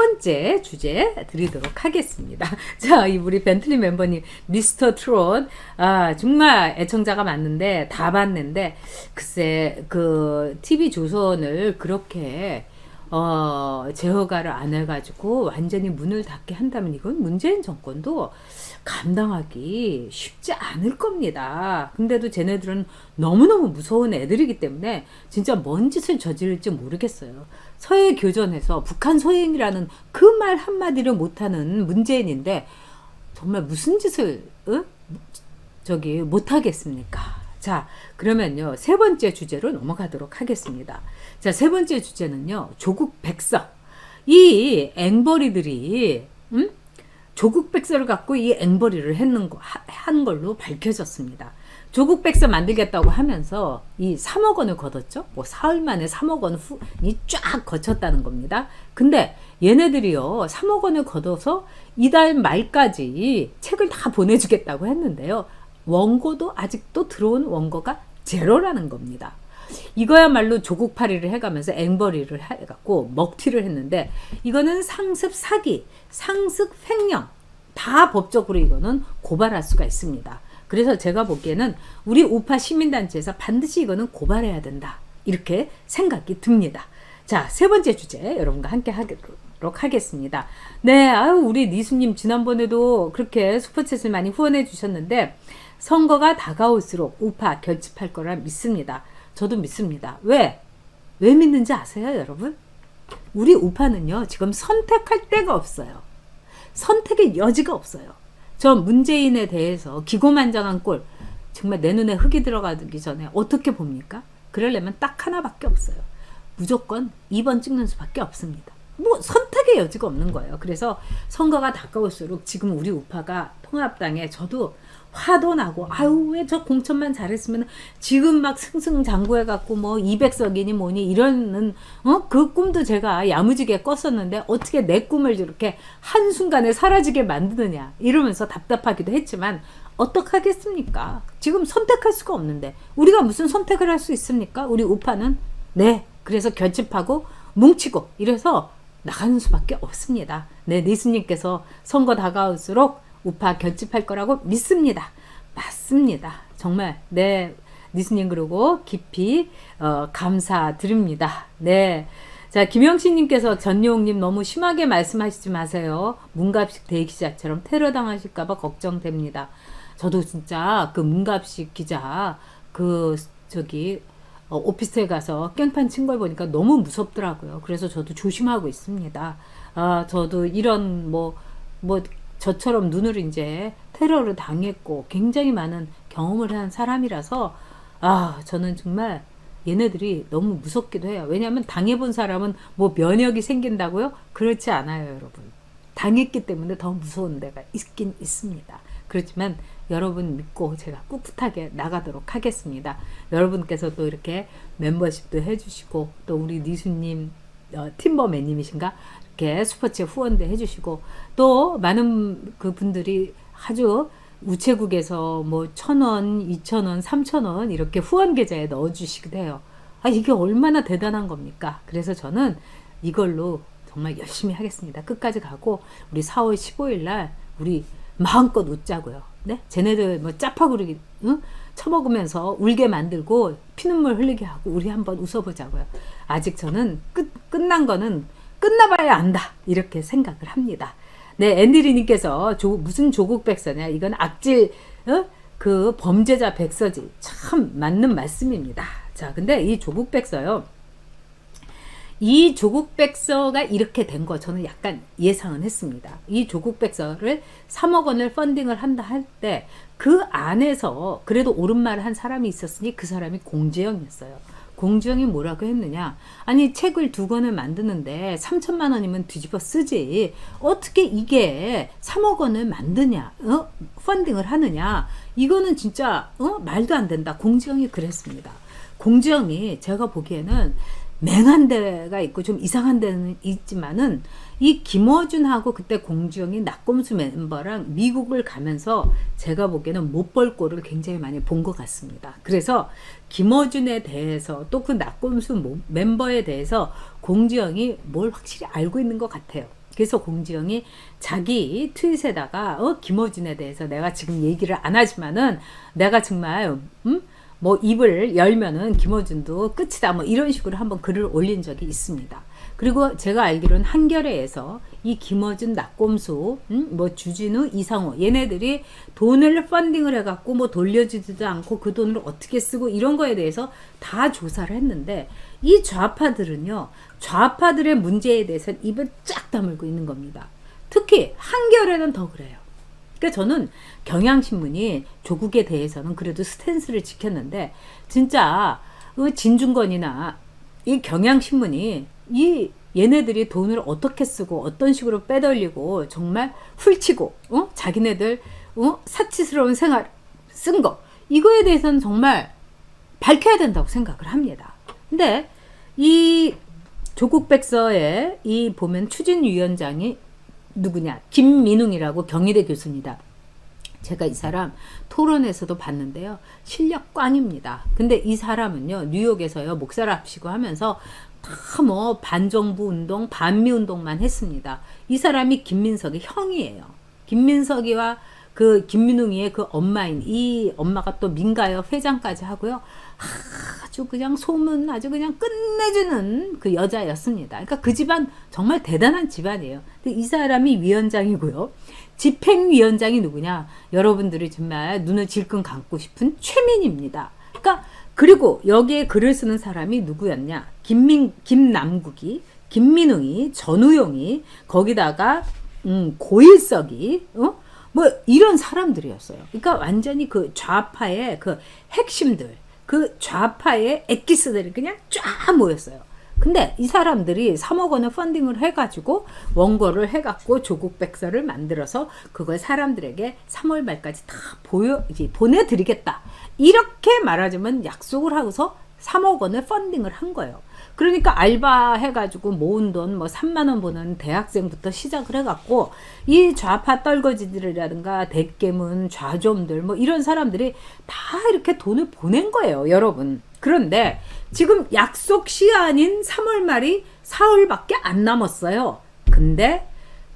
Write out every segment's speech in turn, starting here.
번째 주제 드리도록 하겠습니다. 자, 이 우리 벤틀리 멤버님, 미스터 트롯. 아, 정말 애청자가 많은데, 다 봤는데, 글쎄, 그, TV 조선을 그렇게, 어, 제어가를 안 해가지고 완전히 문을 닫게 한다면 이건 문재인 정권도 감당하기 쉽지 않을 겁니다. 근데도 쟤네들은 너무너무 무서운 애들이기 때문에 진짜 뭔 짓을 저지를지 모르겠어요. 서해 교전에서 북한 소행이라는 그 말 한마디를 못하는 문재인인데 정말 무슨 짓을 어? 저기 못하겠습니까? 자, 그러면요. 세 번째 주제로 넘어가도록 하겠습니다. 자, 세 번째 주제는요. 조국 백서. 이 앵벌이들이, 음? 조국 백서를 갖고 이 앵벌이를 했는 거, 하- 한 걸로 밝혀졌습니다. 조국 백서 만들겠다고 하면서 이 3억 원을 걷었죠? 뭐 사흘 만에 3억 원 후이 쫙 거쳤다는 겁니다. 근데 얘네들이요, 3억 원을 걷어서 이달 말까지 책을 다 보내주겠다고 했는데요. 원고도 아직도 들어온 원고가 제로라는 겁니다. 이거야말로 조국팔이를 해가면서 앵벌이를 해갖고 먹튀를 했는데 이거는 상습 사기, 상습 횡령 다 법적으로 이거는 고발할 수가 있습니다. 그래서 제가 보기에는 우리 우파 시민단체에서 반드시 이거는 고발해야 된다. 이렇게 생각이 듭니다. 자, 세 번째 주제 여러분과 함께 하도록 하겠습니다. 네, 아유, 우리 니수님 지난번에도 그렇게 슈퍼챗을 많이 후원해 주셨는데 선거가 다가올수록 우파 결집할 거라 믿습니다. 저도 믿습니다. 왜? 왜 믿는지 아세요, 여러분? 우리 우파는요, 지금 선택할 데가 없어요. 선택의 여지가 없어요. 저 문재인에 대해서 기고만장한 꼴, 정말 내 눈에 흙이 들어가기 전에 어떻게 봅니까? 그러려면 딱 하나밖에 없어요. 무조건 2번 찍는 수밖에 없습니다. 뭐 선택의 여지가 없는 거예요. 그래서 선거가 다가올수록 지금 우리 우파가 통합당에 저도 화도 나고 아유 왜 저 공천만 잘했으면 지금 막 승승장구해 갖고 뭐 200석이니 뭐니 이러는 어 그 꿈도 제가 야무지게 꿨었는데 어떻게 내 꿈을 이렇게 한순간에 사라지게 만드느냐 이러면서 답답하기도 했지만 어떡하겠습니까? 지금 선택할 수가 없는데 우리가 무슨 선택을 할 수 있습니까? 우리 우파는 네 그래서 결집하고 뭉치고 이래서 나가는 수밖에 없습니다. 네 니스님께서 선거 다가올수록 우파 결집할 거라고 믿습니다. 맞습니다. 정말 네 니스님 그러고 깊이 어, 감사드립니다. 네. 자, 김영신님께서 전용님 너무 심하게 말씀하시지 마세요. 문갑식 대기자처럼 테러 당하실까봐 걱정됩니다. 저도 진짜 그 문갑식 기자 그 저기 어, 오피스에 가서 깽판 친 걸 보니까 너무 무섭더라고요. 그래서 저도 조심하고 있습니다. 아, 저도 이런 뭐, 뭐, 저처럼 눈을 이제 테러를 당했고 굉장히 많은 경험을 한 사람이라서 아, 저는 정말 얘네들이 너무 무섭기도 해요. 왜냐하면 당해본 사람은 뭐 면역이 생긴다고요? 그렇지 않아요, 여러분. 당했기 때문에 더 무서운 데가 있긴 있습니다. 그렇지만 여러분 믿고 제가 꿋꿋하게 나가도록 하겠습니다. 여러분께서 또 이렇게 멤버십도 해주시고 또 우리 니수님 어, 팀버맨님이신가 이렇게 슈퍼챗 후원도 해주시고 또 많은 그 분들이 아주 우체국에서 뭐 천 원, 이천 원, 삼천 원 이렇게 후원 계좌에 넣어주시기도 해요. 아 이게 얼마나 대단한 겁니까? 그래서 저는 이걸로 정말 열심히 하겠습니다. 끝까지 가고 우리 4월 15일 날 우리 마음껏 웃자고요. 네? 쟤네들 뭐 짜파구르기 응? 처먹으면서 울게 만들고 피눈물 흘리게 하고 우리 한번 웃어보자고요. 아직 저는 끝 끝난 거는 끝나봐야 안다 이렇게 생각을 합니다. 네, 앤드리님께서 조, 무슨 조국 백서냐? 이건 악질 어? 그 범죄자 백서지. 참 맞는 말씀입니다. 자, 근데 이 조국 백서요. 이 조국 백서가 이렇게 된 거 저는 약간 예상은 했습니다. 이 조국 백서를 3억 원을 펀딩을 한다 할 때 그 안에서 그래도 옳은 말을 한 사람이 있었으니 그 사람이 공재영이었어요. 공주영이 뭐라고 했느냐? 아니 책을 두 권을 만드는데 3천만 원이면 뒤집어 쓰지. 어떻게 이게 3억 원을 만드냐? 어? 펀딩을 하느냐? 이거는 진짜 어? 말도 안 된다. 공주영이 그랬습니다. 공주영이 제가 보기에는 맹한 데가 있고 좀 이상한 데는 있지만은 이 김어준하고 그때 공주영이 낙검수 멤버랑 미국을 가면서 제가 보기에는 못볼 꼴을 굉장히 많이 본 것 같습니다. 그래서 김어준에 대해서 또 그 낙검수 모- 멤버에 대해서 공주영이 뭘 확실히 알고 있는 것 같아요. 그래서 공지영이 자기 트윗에다가 어 김어준에 대해서 내가 지금 얘기를 안 하지만은 내가 정말 음? 뭐 입을 열면은 김어준도 끝이다 뭐 이런 식으로 한번 글을 올린 적이 있습니다. 그리고 제가 알기로는 한겨레에서 이 김어준 낙곰수, 음? 뭐 주진우, 이상호 얘네들이 돈을 펀딩을 해갖고 뭐 돌려주지도 않고 그 돈을 어떻게 쓰고 이런 거에 대해서 다 조사를 했는데 이 좌파들은요 좌파들의 문제에 대해서 입을 쫙 다물고 있는 겁니다. 특히 한겨레는 더 그래요. 그러니까 저는 경향신문이 조국에 대해서는 그래도 스탠스를 지켰는데 진짜 그 진중권이나 이 경향신문이 이 얘네들이 돈을 어떻게 쓰고 어떤 식으로 빼돌리고 정말 훌치고 어? 자기네들 어? 사치스러운 생활 쓴 거 이거에 대해서는 정말 밝혀야 된다고 생각을 합니다. 근데 이 조국 백서에 이 보면 추진위원장이 누구냐 김민웅이라고 경희대 교수입니다. 제가 이 사람 토론에서도 봤는데요. 실력 꽝입니다. 근데 이 사람은요, 뉴욕에서요, 목사를 합시고 하면서 다 뭐 반정부 운동, 반미 운동만 했습니다. 이 사람이 김민석의 형이에요. 김민석이와 그 김민웅이의 그 엄마인 이 엄마가 또 민가협 회장까지 하고요. 아주 그냥 소문 아주 그냥 끝내주는 그 여자였습니다. 그러니까 그 집안 정말 대단한 집안이에요. 근데 이 사람이 위원장이고요. 집행위원장이 누구냐? 여러분들이 정말 눈을 질끈 감고 싶은 최민입니다. 그러니까 그리고 여기에 글을 쓰는 사람이 누구였냐? 김민 김남국이 김민웅이 전우용이 거기다가 음, 고일석이 어? 뭐 이런 사람들이었어요. 그러니까 완전히 그 좌파의 그 핵심들, 그 좌파의 엑기스들이 그냥 쫙 모였어요. 근데 이 사람들이 3억 원의 펀딩을 해가지고 원고를 해갖고 조국 백서를 만들어서 그걸 사람들에게 3월 말까지 다 보여 보내드리겠다 이렇게 말하자면 약속을 하고서 3억 원의 펀딩을 한 거예요. 그러니까 알바 해가지고 모은 돈 뭐 3만 원 버는 대학생부터 시작을 해갖고 이 좌파 떨거지들이라든가 대깨문 좌좀들 뭐 이런 사람들이 다 이렇게 돈을 보낸 거예요, 여러분. 그런데 지금 약속 시한인 3월 말이 사흘밖에 안 남았어요. 근데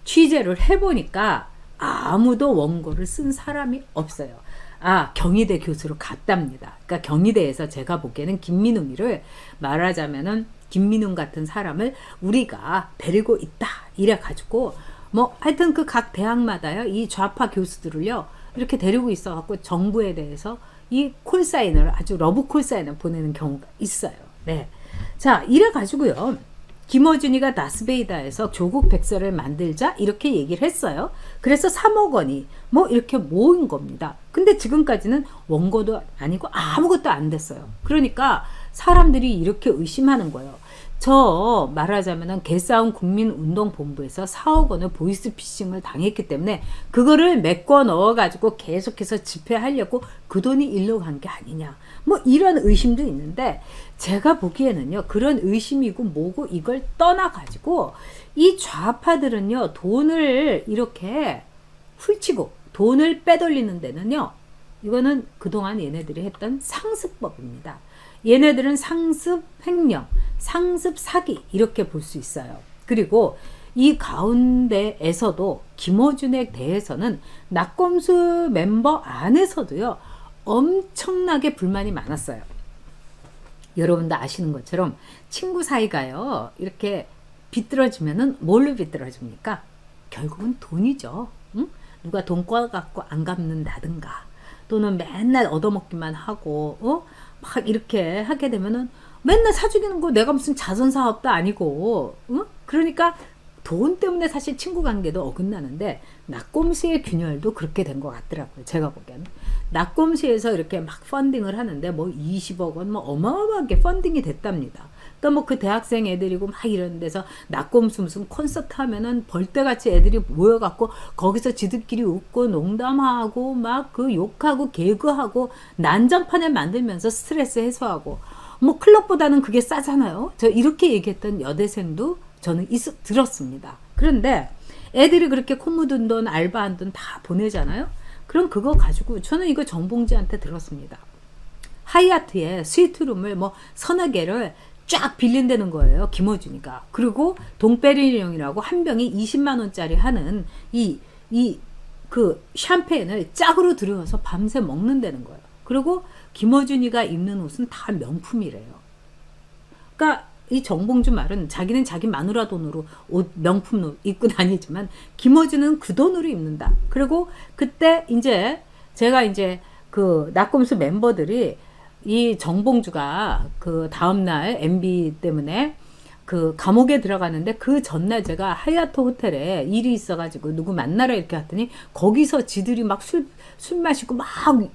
취재를 해보니까 아무도 원고를 쓴 사람이 없어요. 아, 경희대 교수로 갔답니다. 그러니까 경희대에서 제가 보기에는 김민웅이를 말하자면은 김민웅 같은 사람을 우리가 데리고 있다. 이래 가지고 뭐 하여튼 그 각 대학마다요. 이 좌파 교수들을요. 이렇게 데리고 있어 갖고 정부에 대해서 이 콜사인을 아주 러브 콜사인을 보내는 경우가 있어요. 네. 자, 이래 가지고요. 김어준이가 다스베이다에서 조국 백서를 만들자 이렇게 얘기를 했어요. 그래서 3억 원이 뭐 이렇게 모은 겁니다. 근데 지금까지는 원고도 아니고 아무것도 안 됐어요. 그러니까 사람들이 이렇게 의심하는 거예요. 저 말하자면은 개싸움 국민운동본부에서 4억 원을 보이스피싱을 당했기 때문에 그거를 메꿔 넣어가지고 계속해서 집회하려고 그 돈이 일로 간 게 아니냐. 뭐 이런 의심도 있는데 제가 보기에는요 그런 의심이고 뭐고 이걸 떠나가지고 이 좌파들은요 돈을 이렇게 훌치고 돈을 빼돌리는 데는요 이거는 그동안 얘네들이 했던 상습법입니다. 얘네들은 상습 횡령, 상습 사기 이렇게 볼 수 있어요. 그리고 이 가운데에서도 김어준에 대해서는 낙검수 멤버 안에서도요 엄청나게 불만이 많았어요. 여러분도 아시는 것처럼 친구 사이가요 이렇게 비뚤어지면은 뭘로 비뚤어집니까? 결국은 돈이죠. 응? 누가 돈 꿔 갖고 안 갚는다든가 또는 맨날 얻어먹기만 하고 어? 막 이렇게 하게 되면은 맨날 사주기는 거 내가 무슨 자선 사업도 아니고 어? 그러니까 돈 때문에 사실 친구 관계도 어긋나는데 낙곰수의 균열도 그렇게 된 것 같더라고요. 제가 보기에는 낙곰수에서 이렇게 막 펀딩을 하는데 뭐 20억 원 뭐 어마어마하게 펀딩이 됐답니다. 또 뭐 그 대학생 애들이고 막 이런 데서 무슨 콘서트 하면은 벌떼같이 애들이 모여갖고 거기서 지들끼리 웃고 농담하고 막 그 욕하고 개그하고 난장판을 만들면서 스트레스 해소하고 뭐 클럽보다는 그게 싸잖아요. 저 이렇게 얘기했던 여대생도 저는 있, 들었습니다. 그런데 애들이 그렇게 코 묻은 돈, 알바 한 돈 다 보내잖아요. 그럼 그거 가지고 저는 이거 정봉지한테 들었습니다. 하이아트에 스위트룸을 뭐 서너 개를 쫙 빌린다는 거예요. 김어준이가. 그리고 동베리뇽이라고 한 병이 20만 원짜리 하는 이 이 그 샴페인을 짝으로 들여서 밤새 먹는다는 거예요. 그리고 김어준이가 입는 옷은 다 명품이래요. 그러니까 이 정봉주 말은 자기는 자기 마누라 돈으로 옷 명품 옷 입고 다니지만 김어준은 그 돈으로 입는다. 그리고 그때 이제 제가 이제 그 낙검수 멤버들이 이 정봉주가 그 다음날 MB 때문에 그 감옥에 들어가는데 그 전날 제가 하얏트 호텔에 일이 있어가지고 누구 만나러 이렇게 갔더니 거기서 지들이 막 술술 마시고 막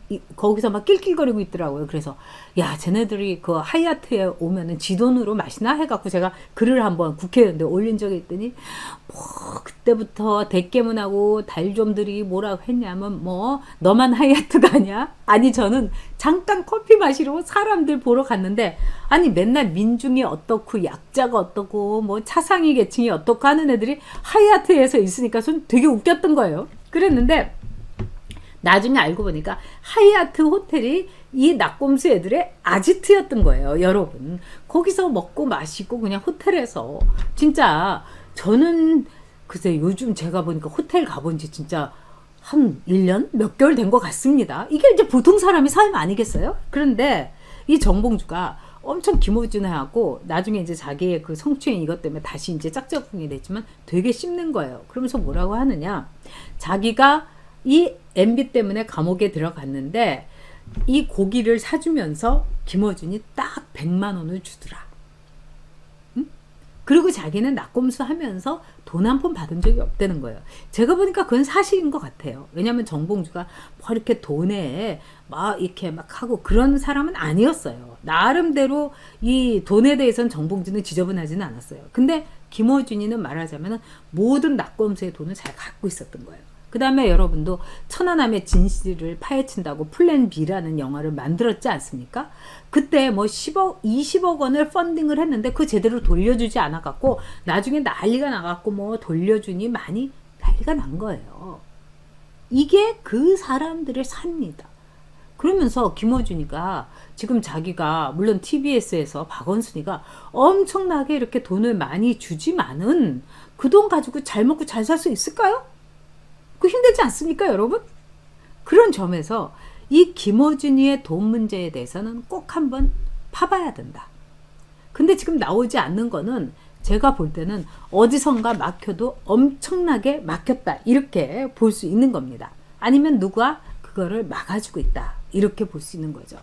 이- 거기서 막 낄낄거리고 있더라고요. 그래서 야 쟤네들이 그 하얏트에 오면은 지 돈으로 마시나 해갖고 제가 글을 한번 국회의원에 올린 적이 있더니 뭐 그때부터 대깨문하고 달좀들이 뭐라고 했냐면 뭐 너만 하얏트 가냐? 아니 저는 잠깐 커피 마시러 사람들 보러 갔는데 아니 맨날 민중이 어떻고 약자가 어떻고 뭐 차상위 계층이 어떻고 하는 애들이 하얏트에서 있으니까 좀 되게 웃겼던 거예요. 그랬는데 나중에 알고 보니까 하얏트 호텔이 이 낙곰수 애들의 아지트였던 거예요, 여러분. 거기서 먹고 마시고 그냥 호텔에서 진짜 저는 글쎄 요즘 제가 보니까 호텔 가본 지 진짜 한 1년 몇 개월 된 것 같습니다. 이게 이제 보통 사람이 삶 아니겠어요? 그런데 이 정봉주가 엄청 김호준하고 나중에 이제 자기의 그 성추행 이것 때문에 다시 이제 짝짝꿍이 됐지만 되게 씹는 거예요. 그러면서 뭐라고 하느냐? 자기가 이 MB 때문에 감옥에 들어갔는데 이 고기를 사주면서 김어준이 딱 100만 원을 주더라. 응? 그리고 자기는 낙검수 하면서 돈 한 푼 받은 적이 없다는 거예요. 제가 보니까 그건 사실인 것 같아요. 왜냐하면 정봉주가 뭐 이렇게 돈에 막 이렇게 막 하고 그런 사람은 아니었어요. 나름대로 이 돈에 대해서는 정봉주는 지저분하지는 않았어요. 근데 김어준이는 말하자면 모든 낙검수의 돈을 잘 갖고 있었던 거예요. 그 다음에 여러분도 천안함의 진실을 파헤친다고 플랜 B라는 영화를 만들었지 않습니까? 그때 뭐 10억, 20억 원을 펀딩을 했는데 그 제대로 돌려주지 않아갖고 나중에 난리가 나갖고 뭐 돌려주니 많이 난리가 난 거예요. 이게 그 사람들의 삶이다. 그러면서 김어준이가 지금 자기가 물론 TBS에서 박원순이가 엄청나게 이렇게 돈을 많이 주지만은 그 돈 가지고 잘 먹고 잘 살 수 있을까요? 그 힘들지 않습니까, 여러분? 그런 점에서 이 김어준이의 돈 문제에 대해서는 꼭 한번 파봐야 된다. 근데 지금 나오지 않는 거는 제가 볼 때는 어디선가 막혀도 엄청나게 막혔다. 이렇게 볼 수 있는 겁니다. 아니면 누가 그거를 막아주고 있다. 이렇게 볼 수 있는 거죠.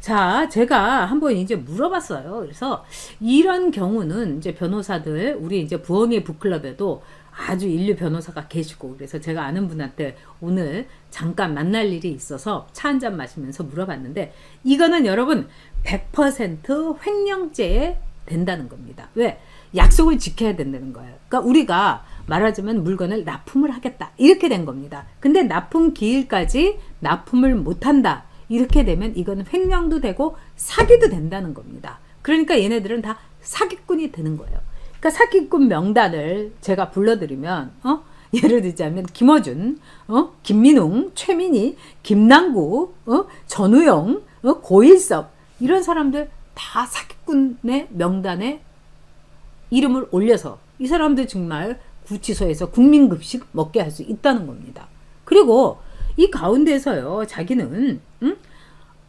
자, 제가 한번 이제 물어봤어요. 그래서 이런 경우는 이제 변호사들, 우리 이제 부엉이 북클럽에도 아주 인류 변호사가 계시고 그래서 제가 아는 분한테 오늘 잠깐 만날 일이 있어서 차 한 잔 마시면서 물어봤는데 이거는 여러분 100% 횡령죄에 된다는 겁니다. 왜? 약속을 지켜야 된다는 거예요. 그러니까 우리가 말하자면 물건을 납품을 하겠다. 이렇게 된 겁니다. 근데 납품 기일까지 납품을 못 한다. 이렇게 되면 이거는 횡령도 되고 사기도 된다는 겁니다. 그러니까 얘네들은 다 사기꾼이 되는 거예요. 그러니까 사기꾼 명단을 제가 불러드리면 어? 예를 들자면 김어준, 어? 김민웅, 최민희, 김남구, 어? 전우영, 어? 고일섭 이런 사람들 다 사기꾼의 명단에 이름을 올려서 이 사람들 정말 구치소에서 국민급식 먹게 할 수 있다는 겁니다. 그리고 이 가운데서요, 자기는 음?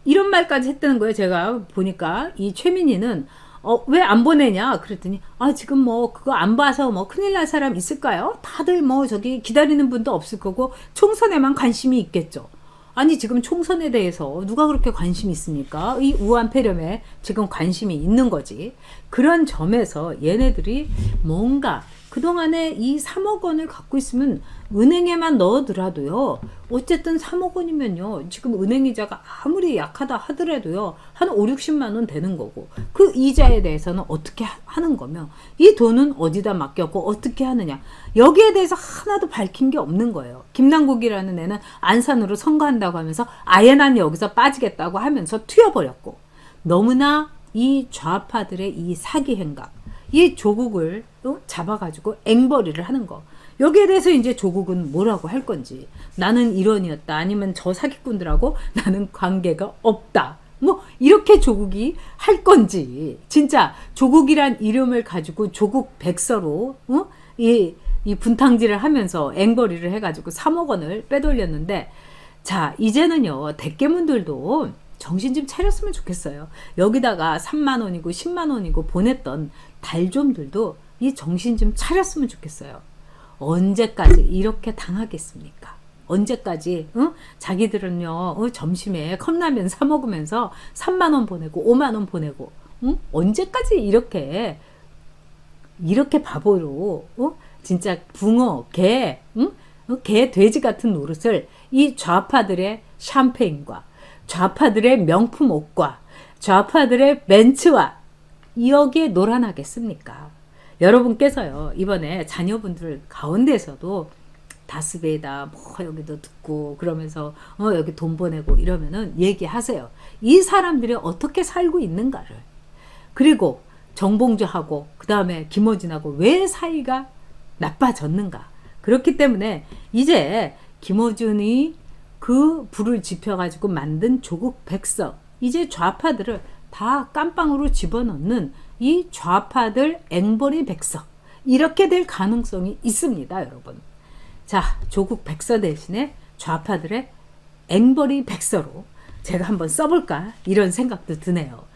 이런 말까지 했다는 거예요. 제가 보니까 이 최민희는 어, 왜 안 보내냐? 그랬더니, 아, 지금 뭐, 그거 안 봐서 뭐 큰일 날 사람 있을까요? 다들 뭐, 저기 기다리는 분도 없을 거고, 총선에만 관심이 있겠죠. 아니, 지금 총선에 대해서 누가 그렇게 관심이 있습니까? 이 우한 폐렴에 지금 관심이 있는 거지. 그런 점에서 얘네들이 뭔가 그동안에 이 3억 원을 갖고 있으면 은행에만 넣어두라도요. 어쨌든 3억 원이면요. 지금 은행 이자가 아무리 약하다 하더라도요. 한 5, 60만 원 되는 거고. 그 이자에 대해서는 어떻게 하- 하는 거며 이 돈은 어디다 맡겼고 어떻게 하느냐. 여기에 대해서 하나도 밝힌 게 없는 거예요. 김남국이라는 애는 안산으로 선거한다고 하면서 아예 난 여기서 빠지겠다고 하면서 튀어버렸고. 너무나 이 좌파들의 이 사기 행각, 이 조국을 어? 잡아가지고 앵벌이를 하는 거. 여기에 대해서 이제 조국은 뭐라고 할 건지 나는 일원이었다 아니면 저 사기꾼들하고 나는 관계가 없다 뭐 이렇게 조국이 할 건지 진짜 조국이란 이름을 가지고 조국 백서로 어? 이, 이 분탕질을 하면서 앵벌이를 해가지고 3억 원을 빼돌렸는데 자 이제는요 대깨문들도 정신 좀 차렸으면 좋겠어요. 여기다가 3만 원이고 10만 원이고 보냈던 달좀들도 이 정신 좀 차렸으면 좋겠어요. 언제까지 이렇게 당하겠습니까? 언제까지 응? 자기들은요 어, 점심에 컵라면 사 먹으면서 3만 원 보내고 5만 원 보내고 응? 언제까지 이렇게 이렇게 바보로 어? 진짜 붕어 개 응? 어? 개 돼지 같은 노릇을 이 좌파들의 샴페인과 좌파들의 명품 옷과 좌파들의 벤츠와 여기에 놀아나겠습니까? 여러분께서요 이번에 자녀분들 가운데서도 다스베이다 뭐 여기도 듣고 그러면서 어 여기 돈 보내고 이러면은 얘기하세요. 이 사람들이 어떻게 살고 있는가를 그리고 정봉주하고 그 다음에 김어준하고 왜 사이가 나빠졌는가 그렇기 때문에 이제 김어준이 그 불을 지펴가지고 만든 조국 백서. 이제 좌파들을 다 깜빵으로 집어넣는 이 좌파들 앵벌이 백서. 이렇게 될 가능성이 있습니다 여러분. 자 조국 백서 대신에 좌파들의 앵벌이 백서로 제가 한번 써볼까? 이런 생각도 드네요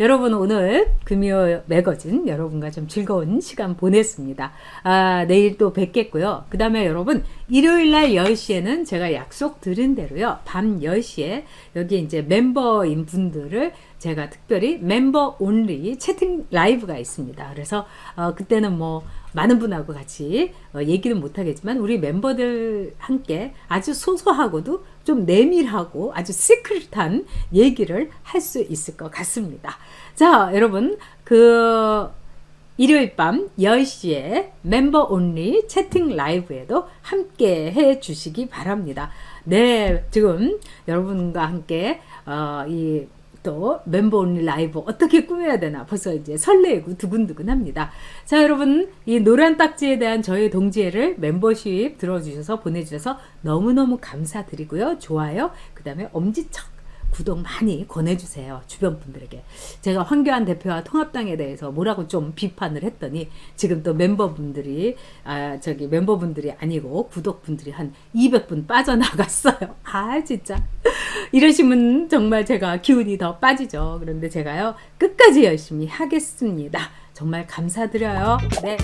여러분 오늘 금요 매거진 여러분과 좀 즐거운 시간 보냈습니다. 아, 내일 또 뵙겠고요. 그 다음에 여러분 일요일 날 10시에는 제가 약속 드린 대로요. 밤 10시에 여기 이제 멤버인 분들을 제가 특별히 멤버 온리 채팅 라이브가 있습니다. 그래서 어, 그때는 뭐 많은 분하고 같이 어, 얘기는 못하겠지만 우리 멤버들 함께 아주 소소하고도 좀 내밀하고 아주 시크릿한 얘기를 할 수 있을 것 같습니다. 자, 여러분 그 일요일 밤 10시에 멤버 온리 채팅 라이브에도 함께 해 주시기 바랍니다. 네, 지금 여러분과 함께 어, 이 또 멤버 온리 라이브 어떻게 꾸며야 되나 벌써 이제 설레고 두근두근합니다. 자 여러분 이 노란 딱지에 대한 저의 동지애를 멤버십 들어주셔서 보내주셔서 너무너무 감사드리고요. 좋아요 그 다음에 엄지척 구독 많이 권해주세요. 주변 분들에게. 제가 황교안 대표와 통합당에 대해서 뭐라고 좀 비판을 했더니 지금 또 멤버분들이, 아, 저기 멤버분들이 아니고 구독분들이 한 200분 빠져나갔어요. 아, 진짜. 이러시면 정말 제가 기운이 더 빠지죠. 그런데 제가요, 끝까지 열심히 하겠습니다. 정말 감사드려요. 네.